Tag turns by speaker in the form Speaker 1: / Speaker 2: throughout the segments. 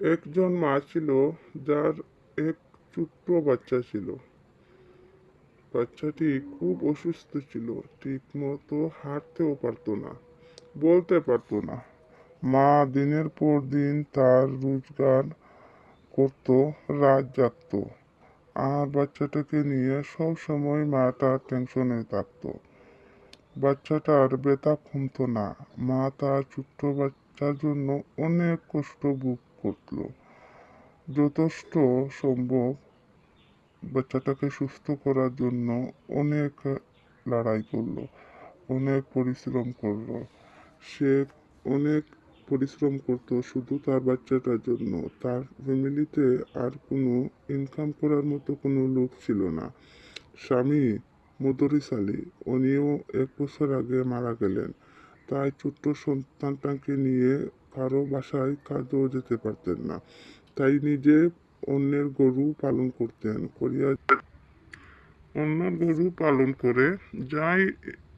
Speaker 1: একজন মা ছিল যার এক ছোট্ট বাচ্চা ছিল। বাচ্চাটি খুব অসুস্থ ছিল ঠিক মতো হাঁটতেও পারতো না, বলতে পারতো না। মা দিনের পর দিন তার রোজগার করতো, রাত জাগতো, আর বাচ্চাটাকে নিয়ে সব সময় মাটা টেনশনে থাকতো। বাচ্চাটার ব্যথা কমতো না। মা তার ছোট্ট বাচ্চার জন্য অনেক কষ্ট ভোগ করল। যথেষ্ট সম্ভব বাচ্চাটাকে সুস্থ করার জন্য অনেক লড়াই করল, অনেক পরিশ্রম করল। সে অনেক পরিশ্রম করতো শুধু তার বাচ্চাটার জন্য। তার ফ্যামিলিতে আর কোনো ইনকাম করার মতো কোনো লোক ছিল না। স্বামী মদরিস আলী উনিও এক বছর আগে মারা গেলেন। তাই ছোট্ট সন্তানটাকে নিয়ে কারও বাসায় কাজও যেতে পারতেন না। তাই নিজে অন্যের গরু পালন করতেন, করিয়া অন্য গরু পালন করে যাই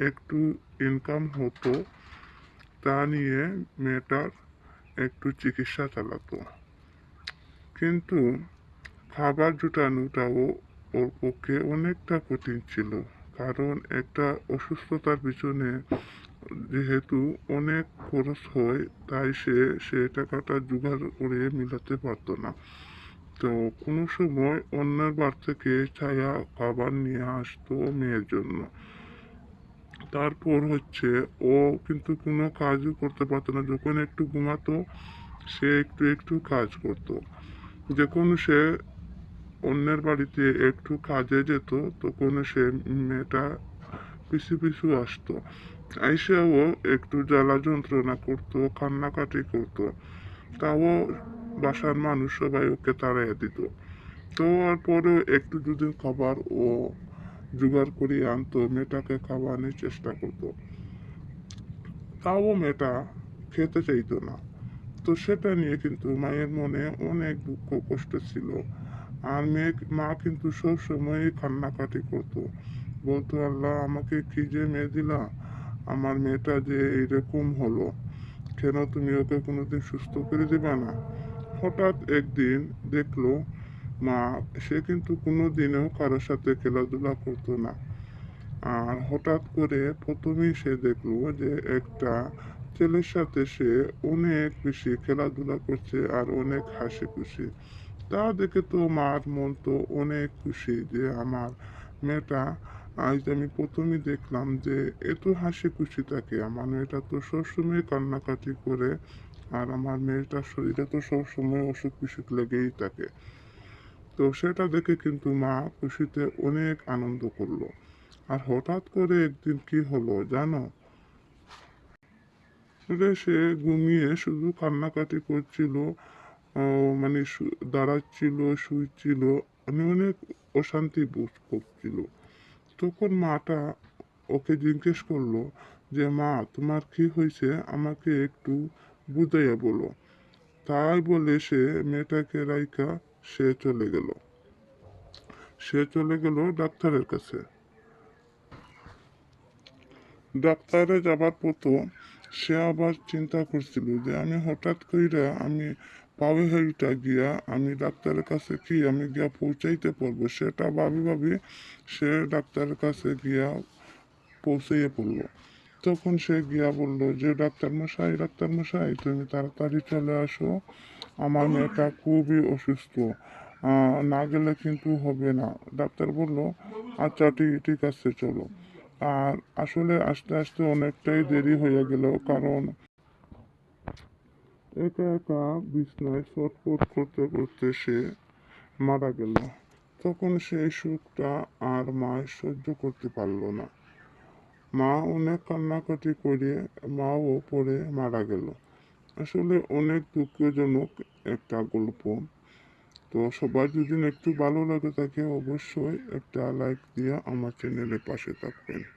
Speaker 1: একটু ইনকাম হতো, তা নিয়ে মেয়েটার একটু চিকিৎসা চালাতো। কিন্তু খাবার জোটানোটাও ওর পক্ষে অনেকটা কঠিন ছিল, কারণ একটা অসুস্থতার পিছনে যেহেতু অনেক খরচ হয়, তাই সে সে টাকাটা জোগাড় করে মিলাতে পারতো না। তো কোনো সময় অন্যের বার থেকে ছায়া খাবার নিয়ে আসতো মেয়ের জন্য। তারপর হচ্ছে ও কিন্তু কোনো কাজও করতে পারতো না। যখন একটু ঘুমাতো, সে একটু একটু কাজ করতো। যখন সে অন্যের বাড়িতে একটু কাজে যেত, তখন সে মেয়েটা পিছু পিছু আসতো। আইসেও একটু জ্বালা যন্ত্রণা করতো, কান্নাকাটি করতো। তাও বাসার মানুষ সবাই ওকে তাড়াইয়া দিত। তো পরেও একটু যদি খাবার ও জোগাড় করে আনতো, মেয়েটাকে খাওয়ানোর চেষ্টা করতো। তাও মেয়েটা খেতে চাইতো না। তো সেটা নিয়ে কিন্তু মায়ের মনে অনেক দুঃখ, কষ্ট ছিল। আর মেয়ে, মা কিন্তু সব সময় কান্নাকাটি করতো। বলতো, আল্লাহ আমাকে কি যে মেয়ে দিলা? আমার মেয়েটা যে এইরকম হলো, কেন তুমি ওকে কোনোদিন সুস্থ করে দেবে না? হঠাৎ একদিন দেখল, মা, সে কিন্তু কোনো দিনেও কারোর সাথে খেলাধুলা করতো না। আর হঠাৎ করে প্রথমেই সে দেখল যে একটা ছেলের সাথে সে অনেক বেশি খেলাধুলা করছে আর অনেক হাসি খুশি তা দেখে তো মার মন তো অনেক খুশি যে আমার মেয়েটা আজ আমি প্রথমেই দেখলাম যে এত হাসি খুশি থাকে। আমার মেয়েটা তো সবসময় কান্নাকাটি করে, আর আমার মেয়েটার শরীরে তো সবসময় অসুখ বিসুখ লেগেই থাকে। তো সেটা দেখে কিন্তু মা খুশিতে অনেক আনন্দ করল। আর হঠাৎ করে একদিন কি হলো জানো? সে ঘুমিয়ে শুধু কান্নাকাটি করছিল মানে দাঁড়াচ্ছিল শুয়েছিল মানে অনেক অশান্তি বোধ করছিল। তখন মাটা ওকে জিজ্ঞেস করল যে, মা, তোমার কি হয়েছে? আমাকে একটু বুঝাইয়া বলো। তাই বলে সে মেয়েটাকে রাইকা সে চলে গেল। সে চলে গেল ডাক্তারের কাছে। ডাক্তারে যাবার পতো সে আবার চিন্তা করছিল যে, আমি হঠাৎ কইরা আমি পাবে হইটা গিয়া আমি ডাক্তারের কাছে কি আমি গিয়া পৌঁছাইতে পারব? সেটা ভাবি ভাবি সে ডাক্তারের কাছে গিয়া পৌঁছাইয়ে পড়ল। তখন সে গিয়া বলল, যে ডাক্তার মশাই ডাক্তার মশাই তুমি তাড়াতাড়ি চলে আসো। আমার মেয়েটা খুবই অসুস্থ। না গেলে কিন্তু হবে না। ডাক্তার বলল আচ্ছা ঠিক ঠিক আছে, চলো। আর আসলে আস্তে আস্তে অনেকটাই দেরি হয়ে গেল, কারণ একা একা বিছনায় ছটফট করতে করতে সে মারা গেল। তখন সেই সুখটা আর মা সহ্য করতে পারল না। মা অনেক কান্নাকাটি করে মাও পরে মারা গেল। আসলে অনেক দুঃখজনক একটা গল্প। তো সবার যদি একটু ভালো লাগে থাকে অবশ্যই একটা লাইক দিয়ে আমার চ্যানেলের পাশে থাকবেন।